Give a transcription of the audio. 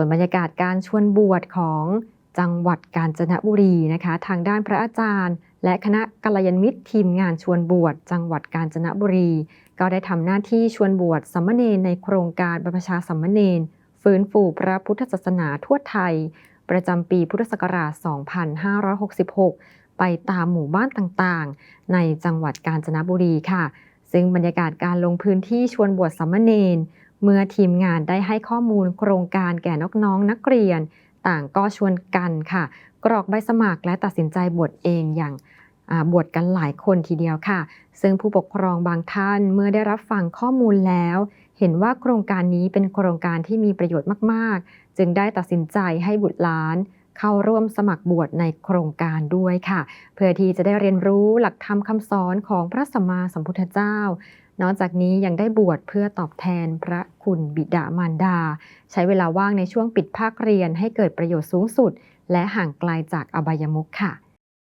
ส่วนบรรยากาศการชวนบวชของจังหวัดกาญจนบุรีนะคะ ทางด้านพระอาจารย์ และคณะกัลยาณมิตรทีมงานชวนบวชจังหวัดกาญจนบุรี ก็ได้ทำหน้าที่ชวนบวชสัมมเนรในโครงการบรรพชาสัมมเนรฟื้นฟูพระพุทธศาสนาทั่วไทย ประจำปีพุทธศักราช 2566 ไปตามหมู่บ้านต่างๆ ในจังหวัดกาญจนบุรีค่ะ ซึ่งบรรยากาศการลงพื้นที่ชวนบวชสัมมเนร เมื่อทีมงานได้ให้ข้อมูลโครงการแก่น้องๆนักเรียน ต่างก็ชวนกันค่ะ กรอกใบสมัครและตัดสินใจบวชเองอย่างบวชกันหลายคนทีเดียวค่ะ ซึ่งผู้ปกครองบางท่านเมื่อได้รับฟังข้อมูลแล้ว เห็นว่าโครงการนี้เป็นโครงการที่มีประโยชน์มาก ๆ จึงได้ตัดสินใจให้บุตรหลาน เข้าร่วมสมัครบวชในโครงการด้วยค่ะ เพื่อที่จะได้เรียนรู้หลักธรรมคำสอนของพระสัมมาสัมพุทธเจ้า นอกจากนี้ยังได้บวชเพื่อตอบแทนพระคุณบิดามารดา ใช้เวลาว่างในช่วงปิดภาคเรียนให้เกิดประโยชน์สูงสุด และห่างไกลจากอบายมุขค่ะ